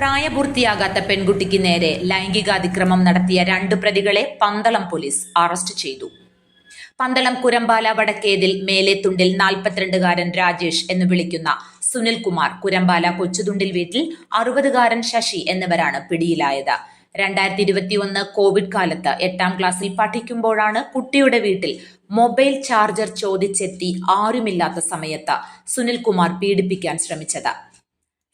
പ്രായപൂർത്തിയാകാത്ത പെൺകുട്ടിക്ക് നേരെ ലൈംഗികാതിക്രമം നടത്തിയ രണ്ട് പ്രതികളെ പന്തളം പോലീസ് അറസ്റ്റ് ചെയ്തു. പന്തളം കുരമ്പാല വടക്കേതിൽ മേലെത്തുണ്ടിൽ നാൽപ്പത്തിരണ്ടുകാരൻ രാജേഷ് എന്ന് വിളിക്കുന്ന സുനിൽകുമാർ കുരമ്പാല കൊച്ചുതുണ്ടിൽ വീട്ടിൽ അറുപതുകാരൻ ശശി എന്നിവരാണ് പിടിയിലായത്. രണ്ടായിരത്തി ഇരുപത്തിയൊന്ന് കോവിഡ് കാലത്ത് എട്ടാം ക്ലാസ്സിൽ പഠിക്കുമ്പോഴാണ് കുട്ടിയുടെ വീട്ടിൽ മൊബൈൽ ചാർജർ ചോദിച്ചെത്തി ആരുമില്ലാത്ത സമയത്ത് സുനിൽകുമാർ പീഡിപ്പിക്കാൻ ശ്രമിച്ചത്.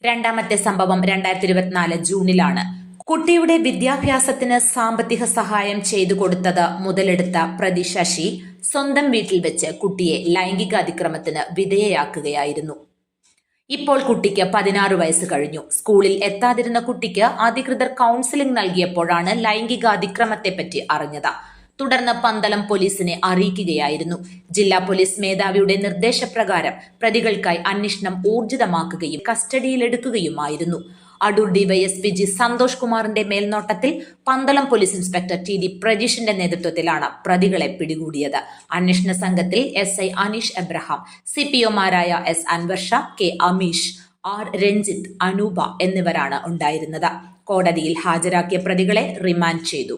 രണ്ടാമത്തെ സംഭവം രണ്ടായിരത്തി ഇരുപത്തിനാല് ജൂണിലാണ്. കുട്ടിയുടെ വിദ്യാഭ്യാസത്തിന് സാമ്പത്തിക സഹായം ചെയ്തു കൊടുത്തത് മുതലെടുത്ത പ്രതി ശശി സ്വന്തം വീട്ടിൽ വെച്ച് കുട്ടിയെ ലൈംഗിക അതിക്രമത്തിന് വിധേയയാക്കുകയായിരുന്നു. ഇപ്പോൾ കുട്ടിക്ക് പതിനാറ് വയസ്സ് കഴിഞ്ഞു. സ്കൂളിൽ എത്താതിരുന്ന കുട്ടിക്ക് അധികൃതർ കൗൺസിലിംഗ് നൽകിയപ്പോഴാണ് ലൈംഗിക അതിക്രമത്തെപ്പറ്റി അറിഞ്ഞത്. തുടർന്ന് പന്തളം പോലീസിനെ അറിയിക്കുകയായിരുന്നു. ജില്ലാ പോലീസ് മേധാവിയുടെ നിർദ്ദേശപ്രകാരം പ്രതികൾക്കായി അന്വേഷണം ഊർജിതമാക്കുകയും കസ്റ്റഡിയിലെടുക്കുകയുമായിരുന്നു. അടൂർ ഡിവൈഎസ്പി ജി സന്തോഷ് കുമാറിന്റെ മേൽനോട്ടത്തിൽ Pandalam police inspector T D പ്രജീഷിന്റെ നേതൃത്വത്തിലാണ് പ്രതികളെ പിടികൂടിയത്. അന്വേഷണ സംഘത്തിൽ S I Aneesh Abraham C P ഒമാരായ S Anvar Sha K Ameesh R Ranjith Anoopa എന്നിവരാണ് ഉണ്ടായിരുന്നത്. കോടതിയിൽ ഹാജരാക്കിയ പ്രതികളെ റിമാൻഡ് ചെയ്തു.